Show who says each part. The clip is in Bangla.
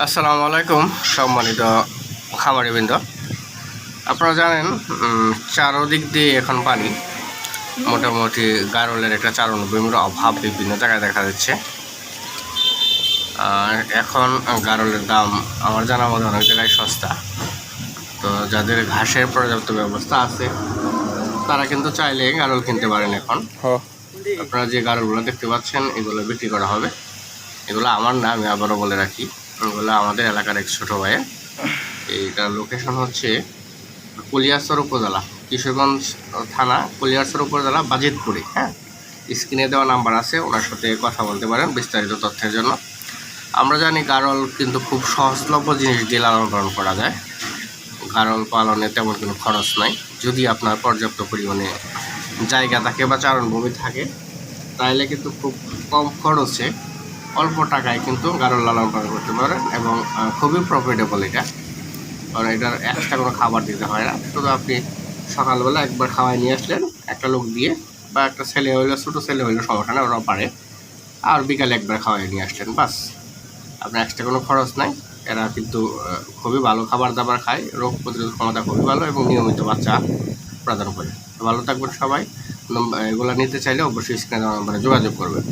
Speaker 1: আসসালামু আলাইকুম সম্মানিত খামারিবৃন্দ। আপনারা জানেন চারদিক দিয়ে এখন পানি মোটামুটি গারলের একটা চারণ ভূমির অভাব বিভিন্ন জায়গায় দেখা যাচ্ছে। আর এখন গারলের দাম আমার জানা মতো অনেক জায়গায় সস্তা। তো যাদের ঘাসের পর্যাপ্ত ব্যবস্থা আছে তারা কিন্তু চাইলে গারল কিনতে পারেন এখন। আপনারা যে গাড়লগুলো দেখতে পাচ্ছেন এগুলো বিক্রি করা হবে। এগুলো আমার না আমি আবারও বলে রাখি। এগুলো আমাদের এলাকার এক ছোটো ভাইয়ের এইটার লোকেশন হচ্ছে কলিয়াসর উপজেলা, কিশোরগঞ্জ থানা, কলিয়াসর উপজেলা, বাজিতপুরে হ্যাঁ? স্ক্রিনে দেওয়া নাম্বার আছে, ওনার সাথে কথা বলতে পারেন বিস্তারিত তথ্যের জন্য। আমরা জানি গারল কিন্তু খুব সহজলভ্য জিনিস দিয়ে লালন পালন করা যায়। গারল পালনে তেমন কোনো খরচ নাই। যদি আপনার পর্যাপ্ত পরিমাণে জায়গা থাকে বা চারণভূমি থাকে, তাহলে কিন্তু খুব কম খরচে অল্প টাকায় কিন্তু গারল লালন পালন করতে পারেন এবং খুবই প্রফিটেবল এটা। কারণ এটার এক্সট্রা কোনো খাবার দিতে হয় না। শুধু আপনি সকালবেলা একবার খাওয়াই নিয়ে আসলেন, একটা লোক দিয়ে বা একটা ছেলে হইল, ছোটো ছেলে হইল, সমস্যা না, ওরাও পারে। আর বিকালে একবার খাওয়াই নিয়ে আসলেন, বাস। আপনার এক্সট্রা কোনো খরচ নাই। এরা কিন্তু খুবই ভালো খাবার দাবার খায়। রোগ প্রতিরোধ ক্ষমতা খুবই ভালো এবং নিয়মিত বাচ্চা প্রদান করে। ভালো থাকবেন সবাই। এগুলো নিতে চাইলে অবশ্যই স্ক্রিনে নম্বরে যোগাযোগ করবেন।